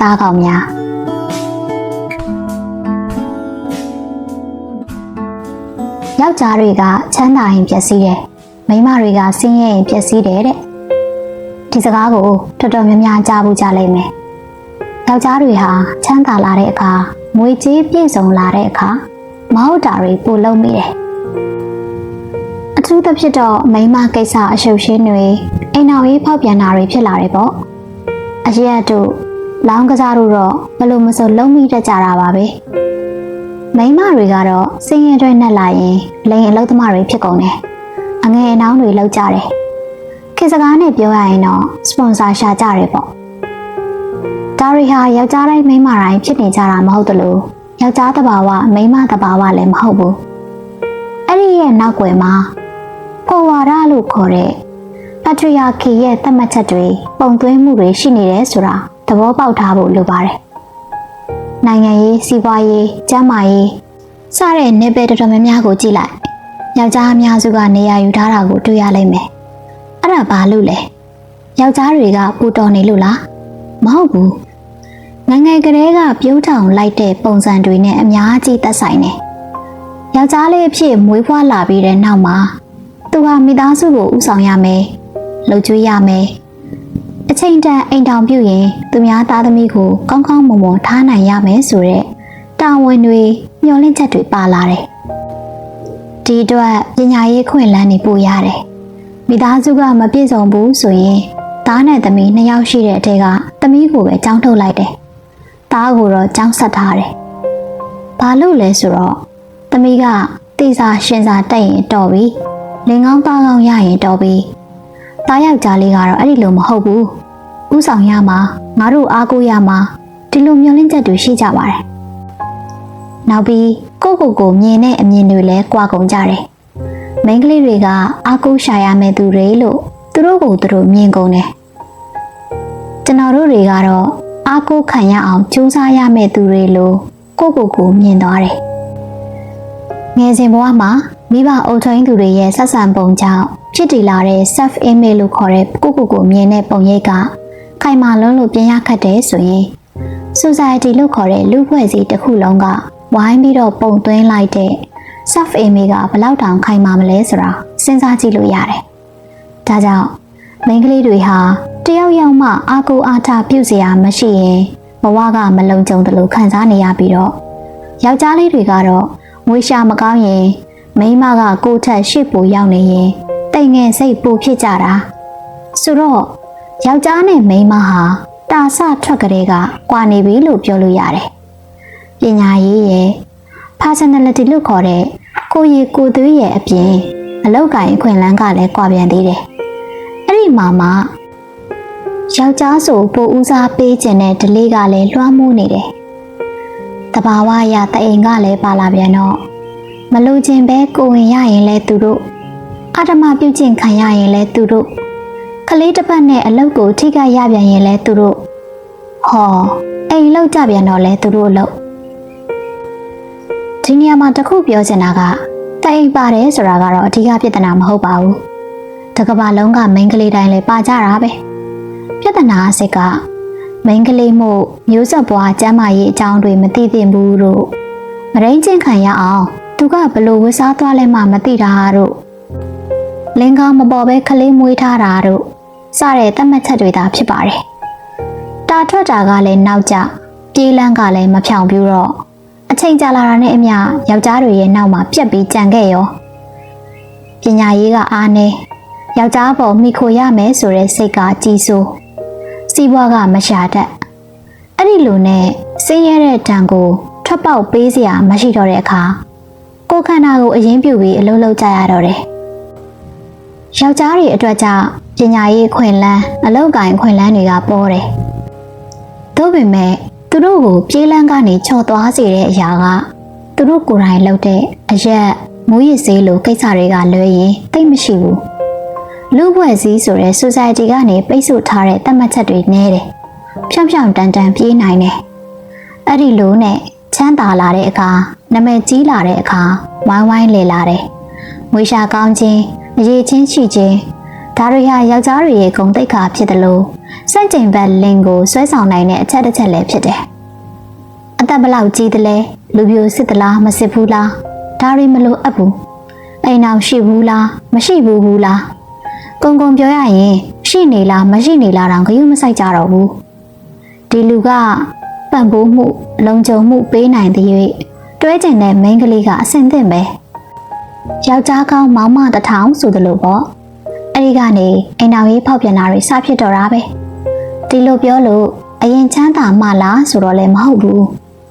သားကောင်များယောက်ျားတွေကချမ်းသာရင်ပျက်စီးတယ်မိန်းမတွေကဆင်းရဲရင်ပျက်စီးတယ်တဲ့ဒီစကားကိုတော်တော်များများကြားဖို့ကြလိမ့်မယ်ယောက်ျားတွေဟာချမ်းသာလာတဲ့အခါငွေကြေးပြည့်စုံလာတဲ့အခါမဟုတ်တာတွေပိုလုပ်မိတယ်အထူးသဖြင့်တော့မိန်းမကိစ္စအရှုပ်ရှင်းတွေအိမ်တော်ရေးဖောက်ပြန်တာတွေဖြစ်လာတယ်ပေါ့အရက်တို့ လောင်းကစားတို့တော့ဘလို့မစိုးလုံးမိတတ်ကြတာပါပဲမိန်းမတွေကတော့စင်ရင်တွေနဲ့လာရင်လိန်အလုပ်သမားတွေဖြစ်ကုန်တယ်အငယ်အနှောင်းတွေလောက်ကြတယ်ခေတ်စကားနဲ့ပြောရရင်တော့စပွန်ဆာရှာကြတယ်ပေါ့ဒါရီဟာယောက်ျားတိုင်းမိန်းမတိုင်းဖြစ်နေကြတာမဟုတ်တလို့ယောက်ျားတဘာဝမိန်းမတဘာဝလည်းမဟုတ်ဘူးအဲ့ဒီရဲ့နောက်ွယ်မှာကိုဝါဒလို့ခေါ်တဲ့ပထရီယာခီရဲ့သတ်မှတ်ချက်တွေပုံသွင်းမှုတွေရှိနေတယ်ဆိုတာ သဘောပေါက်ထားဖို့လိုပါတယ်။နိုင်ငံရေးစီးပွားရေးကျန်းမာရေးစတဲ့နယ်ပယ်တော်တော်များများကိုကြည့်လိုက်။ယောက်ျားအများစုကနေရာယူထားတာကိုတွေ့ရလိမ့်မယ်။အဲ့ဒါဘာလို့လဲ။ယောက်ျားတွေကပူတော်နေလို့လား။မဟုတ်ဘူး။ငယ်ငယ်ကလေးကပြုံးထောင်လိုက်တဲ့ပုံစံတွေနဲ့အများကြီးသက်ဆိုင်နေ။ယောက်ျားလေးအဖြစ်မွေးဖွားလာပြီးတဲ့နောက်မှာသူဟာမိသားစုကိုဥဆောင်ရမယ်။လှုပ်ကြွေးရမယ်။ အချိန်တန်အိမ်တောင်ပြုတ်ရင်သူများသားသမီးကိုကောင်းကောင်းမွန်မွန်ထားနိုင်ရမယ်ဆိုတဲ့တာဝန်တွေမျှော်လင့်ချက်တွေပါလာတယ်။ဒီအတွက်ပညာရေးခွင့်လန်းနေပို့ရတယ်။မိသားစုကမပြည့်စုံဘူးဆိုရင်သားနဲ့သမီးနှစ်ယောက်ရှိတဲ့အထက်ကသမီးကိုပဲကြောင်းထုတ်လိုက်တယ်။သားကိုတော့ကြောင်းဆက်ထားတယ်။ဘာလို့လဲဆိုတော့သမီးကတေစာရှင်စာတက်ရင်တော်ပြီ။လင်ကောင်းသားကောင်းရရင်တော်ပြီ။ သားယောက်ျားလေးကတော့အဲ့ဒီလိုမဟုတ်ဘူး။ဥဆောင်ရမှာငါတို့အားကိုးရမှာဒီလိုမျှော်လင့်ချက်တွေရှိကြပါတယ်။နောက်ပြီးကိုယ့်ကိုယ်ကိုမြင်တဲ့အမြင်တွေလည်းကြွာကုန်ကြတယ်။မိန်းကလေးတွေကအားကိုးရှာရမယ့်သူတွေလို့သူတို့ကိုသူတို့မြင်ကုန်တယ်။ကျွန်တော်တို့တွေကတော့အားကိုးခံရအောင်ကြိုးစားရမယ့်သူတွေလို့ကိုယ့်ကိုယ်ကိုမြင်သွားတယ်။ငယ်စဉ်ဘဝမှာ မိဘအုပ်ထိန်းသူတွေရဲ့ဆက်ဆံပုံကြောင့်ဖြစ်တည်လာတဲ့ self image လို့ခေါ်တဲ့ကိုယ့်ကိုယ်ကိုမြင်တဲ့ပုံရိပ်ကခိုင်မာလွန်းလို့ပြင်ရခတ်တယ်ဆိုရင် society လို့ခေါ်တဲ့လူ့ဖွဲ့စည်းတစ်ခုလုံးကဝိုင်းပြီးတော့ပုံသွင်းလိုက်တဲ့ self image ကဘယ်လောက်တောင်ခိုင်မာမလဲဆိုတာစဉ်းစားကြည့်လို့ရတယ်။ဒါကြောင့်မိန်းကလေးတွေဟာတယောက်ယောက်မှအာကိုအားထားပြုစရာမရှိရင်ဘဝကမလုံခြုံတယ်လို့ခံစားနေရပြီးတော့ယောက်ျားလေးတွေကတော့ငွေရှာမကောင်းရင် မိန်းမကကိုယ့်ထက်ရှေ့ပိုရောက်နေရင်တိတ်ငယ်စိတ်ပိုဖြစ်ကြတာဆိုတော့ယောက်ျားနဲ့မိန်းမဟာတာဆထွက်ကြတဲ့ကကွာနေပြီလို့ပြောလို့ရတယ်ပညာရေးရဲ့ personality လို့ခေါ်တဲ့ကိုယ်ရည်ကိုယ်သွေးရဲ့အပြင်အလောက်ကင်အခွင့်အလမ်းကလည်းကွာပြန်သေးတယ်အဲ့ဒီမှာမှယောက်ျားဆိုပိုဦးစားပေးခြင်းတဲ့ဒလေးကလည်းလွှမ်းမိုးနေတယ်တဘာဝရတအိမ်ကလည်းပါလာပြန်တော့ မလို့ခြင်းပဲကိုဝင်ရရင်လဲသူတို့အဓမ္မပြုကျင့်ခံရရင်လဲသူတို့ကလေးတစ်ပတ်နဲ့အလုပ်ကိုထိခိုက်ရပြန်ရင်လဲသူတို့ဟောအိမ်လောက်ကြပြန်တော့လဲသူတို့အလုပ်ဒီနေရာမှာတခုပြောချင်တာကတိတ်ပါတယ်ဆိုတာကတော့အဓိကပြဿနာမဟုတ်ပါဘူးတကဘာလုံးကမိန်းကလေးတိုင်းလဲပါကြတာပဲပြဿနာအစစ်ကမိန်းကလေးမှုမျိုးဆက်ပွားကျမ်းမာရေးအကြောင်းတွေမသိသင့်ဘူးလို့မရင်းချင်းခံရအောင် သူကဘလို့ဝှစားသွားလဲမှမသိတာတို့လင်ကောင်မပေါ်ပဲခလေးမွေးထားတာတို့စတဲ့သတ်မှတ်ချက်တွေသာဖြစ်ပါတယ်။တာထွက်တာကလည်းနောက်ကျပြေးလန်းကလည်းမဖြောင်ပြူတော့အချိန်ကြာလာတာနဲ့အမျှယောက်ျားတွေရဲ့နောက်မှာပြက်ပြီးကြံခဲ့ရောပညာရေးကအားနေယောက်ျားပေါ်မိခိုရမယ်ဆိုတဲ့စိတ်ကကြီးစိုးစီးပွားကမရှာတတ်အဲ့ဒီလိုနဲ့ဆင်းရဲတဲ့တံကိုထွက်ပေါက်ပေးစရာမရှိတော့တဲ့အခါ ကိုယ်ခန္ဓာကိုအရင်ပြုပြီးအလုပ်လုပ်ကြရတော့တယ်။ယောက်ျားတွေအတွက်ကြောင့်ပညာရေးခွင့်လန်းအလုပ်ကိုင်ခွင့်လန်းတွေကပေါ်တယ်။သို့ပေမဲ့သူတို့ကိုပြေးလန်းကနေချော်သွားစေတဲ့အရာကသူတို့ကိုယ်တိုင်လုပ်တဲ့အရက်မူရစ်စေးလိုကိစ္စတွေကလွဲရင်သိမရှိဘူး။လူ့ဘွဲ့စည်းဆိုတဲ့ society ကနေပိတ်ဆို့ထားတဲ့တတ်မှတ်ချက်တွေနဲတယ်။ဖြောင်ဖြောင်တန်တန်ပြေးနိုင်တယ်။အဲ့ဒီလိုနဲ့ချမ်းသာလာတဲ့အခါ နမည်ကြီးလာတဲ့အခါဝိုင်းဝိုင်းလေလာတယ်။ငွေရှာကောင်းခြင်းအရေးချင်းရှိခြင်းဒါတွေဟာယောက်ျားတွေရဲ့ဂုဏ်သိက္ခာဖြစ်တယ်လို့စန့်ကျင်ဘက်လင်ကိုဆွဲဆောင်နိုင်တဲ့အချက်တစ်ချက်လည်းဖြစ်တယ်။အသက်ဘလောက်ကြီးသလဲလူပြိုစစ်သလားမစစ်ဘူးလားဒါတွေမလို့အပ်ဘူး။အိမ်အောင်ရှိဘူးလားမရှိဘူးဘူးလားကုံကုံပြောရရင်ရှိနေလားမရှိနေလားတောင်ဂရုမစိုက်ကြတော့ဘူး။ဒီလူကပံ့ပိုးမှုလုံခြုံမှုပေးနိုင်တဲ့၍ တွဲကျင်တဲ့မိန်းကလေးကအဆင်သင့်ပဲ။ယောက်ျားကောင်းမောင်မတစ်ထောင်ဆိုသလိုပေါ့။အဲ့ဒီကနေအိမ်တော်ရေးဖောက်ပြန်တာတွေစဖြစ်တော့တာပဲ။ဒီလိုပြောလို့အရင်ချမ်းသာမှလားဆိုတော့လည်းမဟုတ်ဘူး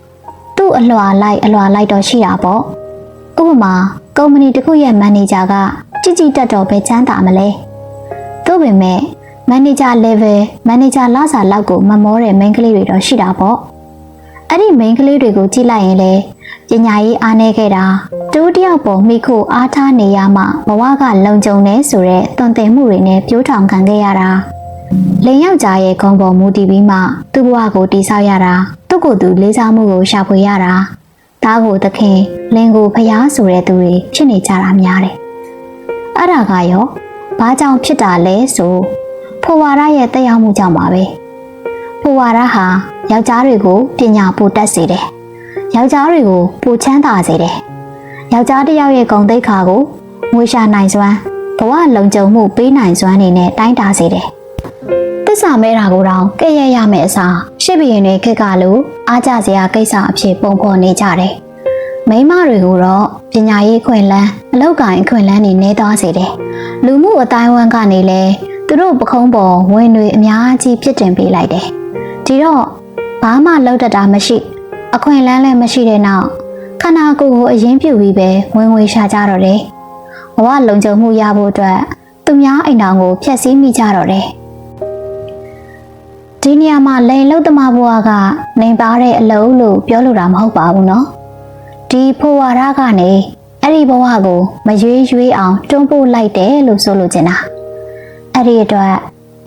။သူ့အလွာလိုက်အလွာလိုက်တော့ရှိတာပေါ့။ဥပမာကုမ္ပဏီတစ်ခုရဲ့မန်နေဂျာကကြည်ကြည်တက်တော့ပဲချမ်းသာမလဲ။သို့ပေမဲ့မန်နေဂျာ level မန်နေဂျာလစာလောက်ကိုမမောတဲ့မိန်းကလေးတွေတော့ရှိတာပေါ့။ အဲ့ဒီမိန်းကလေးတွေကိုကြည့်လိုက်ရင်လေပညာရေးအားနည်းခဲ့တာတူးတယောက်ပေါ်မိခိုအားထားနေရမှဘဝကလုံခြုံနေဆိုတဲ့တွင်တင်မှုတွေနဲ့ပြိုးထောင်ခံခဲ့ရတာလင်ယောက်ျားရဲ့ဂုံပေါ်မူတည်ပြီးမှသူ့ဘဝကိုတည်ဆောက်ရတာသူ့ကိုယ်သူလေးစားမှုကိုရှာဖွေရတာသားကိုသခင်လင်ကိုဖျားဆိုတဲ့သူတွေဖြစ်နေကြတာများတယ်အဲ့ဒါကရောဘာကြောင့်ဖြစ်တာလဲဆိုဖွဝါရရဲ့တက်ရောက်မှုကြောင့်ပါပဲ ဖွဝါရဟာယောက်ျားတွေကိုပညာပို့တတ်စေတယ်ယောက်ျားတွေကိုပိုချမ်းသာစေတယ်။ယောက်ျားတစ်ယောက်ရဲ့ဂုဏ်သိက္ခာကိုငွေရှာနိုင်စွမ်းဘဝလုံခြုံမှုပေးနိုင်စွမ်းနေနဲ့တိုင်းတာစေတယ်။တစ္ဆာမဲတာကိုတောင်ကဲ့ရဲ့ရမယ့်အစားရှစ်ဘရင်တွေခက်ကလို့အားကြစရာကိစ္စအဖြစ်ပုံဖော်နေကြတယ်။မိန်းမတွေကိုတော့ပညာရေးခွင့်လန်းအလောက်ကိုင်းခွင့်လန်းနေနေသွားစေတယ်။လူမှုအတိုင်းဝန်းကနေလဲသူတို့ပခုံးပေါ်ဝင်တွေအများကြီးဖြစ်တင်ပေးလိုက်တယ်။ ဒီတော့ဘာမှလောက်တတ်တာမရှိ အခွင့်အလန်းလည်းမရှိတဲ့နောက်ခန္ဓာကိုယ်ကိုအရင်ပြုတ်ပြီးပဲဝင်ငွေရှာကြတော့တယ်။ဘဝလုံခြုံမှုရဖို့အတွက်သူများအိမ်တော်ကိုဖျက်ဆီးမိကြတော့တယ်။ဒီနေရာမှာလိန်လုတ်သမားဘဝကနေပါတဲ့အလုံးလို့ပြောလို့တာမဟုတ်ပါဘူးနော်။ဒီဖိုဝါဒကနေအဲ့ဒီဘဝကိုမရွေးရွေးအောင်တွန်းပို့လိုက်တယ်လို့ဆိုလိုချင်တာ။အဲ့ဒီအတွက်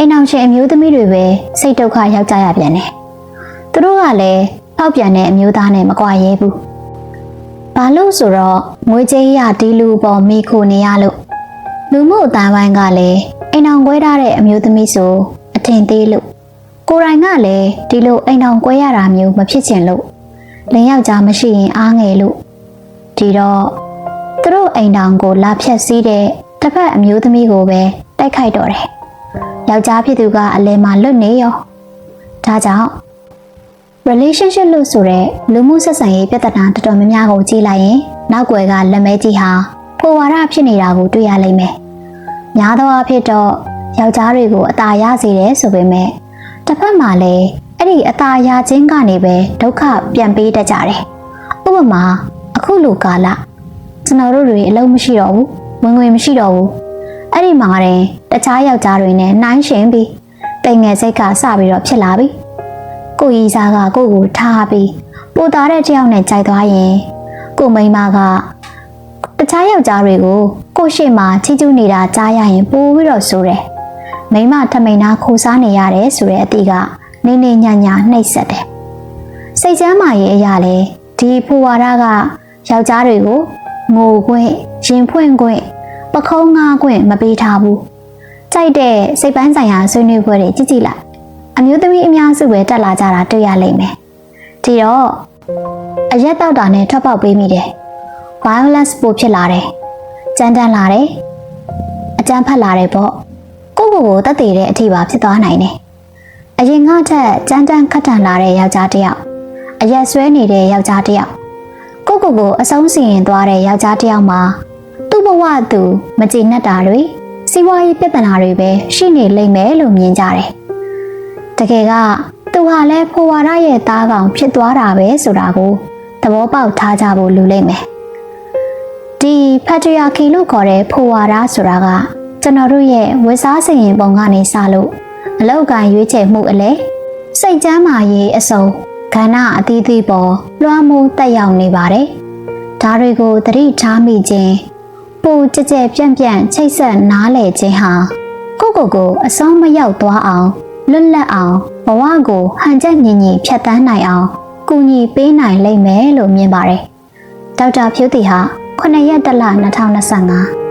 အိမ်အောင်ရှင်အမျိုးသမီးတွေပဲစိတ်ဒုက္ခရောက်ကြရပြန်တယ်။သူတို့ကလည်းဖောက်ပြန်တဲ့အမျိုးသားနဲ့မကွာရဲဘူး။ဘာလို့ဆိုတော့ငွေကြေးရဒီလူပေါ်မိခိုနေရလို့လူမှုအတိုင်းဝိုင်းကလည်းအိမ်အောင်ကွဲထားတဲ့အမျိုးသမီးဆိုအထင်သေးလို့ကိုရိုင်းကလည်းဒီလိုအိမ်အောင်ကွဲရတာမျိုးမဖြစ်ချင်လို့လင်ယောက်ျားမရှိရင်အားငယ်လို့ဒီတော့သူတို့အိမ်တော်ကိုလာဖြတ်စည်းတဲ့တစ်ဖက်အမျိုးသမီးကိုပဲတိုက်ခိုက်တော့တယ်။ ယောက်ျားဖြစ်သူကအလဲမှာလွတ်နေရော။ဒါကြောင့် relationship လို့ဆိုတဲ့လူမှုဆက်ဆံရေးပြဿနာတော်တော်များများကိုကြည့်လိုက်ရင်နောက်ွယ်ကလက်မဲကြီးဟာဖိုဝါဒဖြစ်နေတာကိုတွေ့ရလိမ့်မယ်။များသောအားဖြင့်တော့ယောက်ျားတွေကိုအตาရစေတယ်ဆိုပေမဲ့တစ်ဖက်မှာလည်းအဲ့ဒီအตาရခြင်းကနေပဲဒုက္ခပြန်ပေးတတ်ကြတယ်။ဥပမာအခုလိုကာလကျွန်တော်တို့တွေအလုံးမရှိတော့ဘူးဝင်ငွေမရှိတော့ဘူး အဲ့ဒီမှာတဲ့တခြားယောက်ျားတွေနဲ့နှိုင်းရှင်ပြီးတိမ်ငယ်စိတ်ကစပြီးတော့ဖြစ်လာပြီ။ကိုကြီးစားကကိုကိုထားပြီးပိုတာတဲ့တယောက်နဲ့ကြိုက်သွားရင်ကိုမိန်းမကတခြားယောက်ျားတွေကိုကိုရှိမှချီးကျူးနေတာကြားရရင်ပိုပြီးတော့ဆိုတယ်မိန်းမထမိန်နာခိုးစားနေရတယ်ဆိုတဲ့အတိကနေနေညညနှိပ်ဆက်တယ်စိတ်ချမ်းမာရေးအရာလေဒီဖွဝါဒကယောက်ျားတွေကိုငိုခွင့်ရင်ဖွင့်ခွင့် ပခုံးငါခွင့်မပေးထားဘူးကြိုက်တဲ့စိတ်ပန်းဆိုင်ရာဆွေးနွေးပွဲတွေကြည့်ကြည့်လိုက်အမျိုးသမီးအများစုပဲတက်လာကြတာတွေ့ရလိမ့်မယ်။ဒီတော့အရက်တောက်တာနဲ့ထွက်ပေါက်ပေးမိတယ်။ violence ပိုဖြစ်လာတယ်။ကြမ်းတမ်းလာတယ်။အကြမ်းဖက်လာတယ်ပေါ့။ကိုယ့်ကိုယ်ကိုတတ်သိတဲ့အထိပါဖြစ်သွားနိုင်တယ်။အရင်ကထက်ကြမ်းတမ်းခတ်ထန်လာတဲ့ယောက်ျားတစ်ယောက်အရက်ဆွဲနေတဲ့ယောက်ျားတစ်ယောက်ကိုယ့်ကိုယ်ကိုအဆုံးစီရင်သွားတဲ့ယောက်ျားတစ်ယောက်မှာသူ့ ဘဝသူမကြည်နပ်တာတွေစီးပွားရေးပြဿနာတွေပဲရှိနေလိမ့်မယ်လို့မြင်ကြတယ်။တကယ်ကသူဟာလည်းဖိုဝါဒရဲ့သားကောင်ဖြစ်သွားတာပဲဆိုတာကိုသဘောပေါက်ထားကြဖို့လိုလိမ့်မယ်ဒီဖက်ထရီယာခီလို့ခေါ်တဲ့ဖိုဝါဒဆိုတာကကျွန်တော်တို့ရဲ့ဝတ်စားစင်ရင်ပုံကနေစလို့အလောက်ကန်ရွေးချယ်မှုအလဲစိတ်ကြမ်းမာရေးအစုံခန္ဓာအသီးသီးပေါ်လွှမ်းမိုးတက်ရောက်နေပါတယ်ဒါတွေကိုသတိထားမိခြင်း ပိုကြကြပြန့်ပြန့်ချိတ်ဆက်နားလည်ခြင်းဟာကိုကိုကိုအဆုံးမရောက်သွားအောင်လွတ်လပ်အောင်ဘဝကိုဟန်ချက်ညင်ညင်ဖြတ်တန်းနိုင်အောင်ကူညီပေးနိုင်လိမ့်မယ်လို့မြင်ပါတယ်။ဒေါက်တာဖြိုးတီဟာ9ရက်တလ2025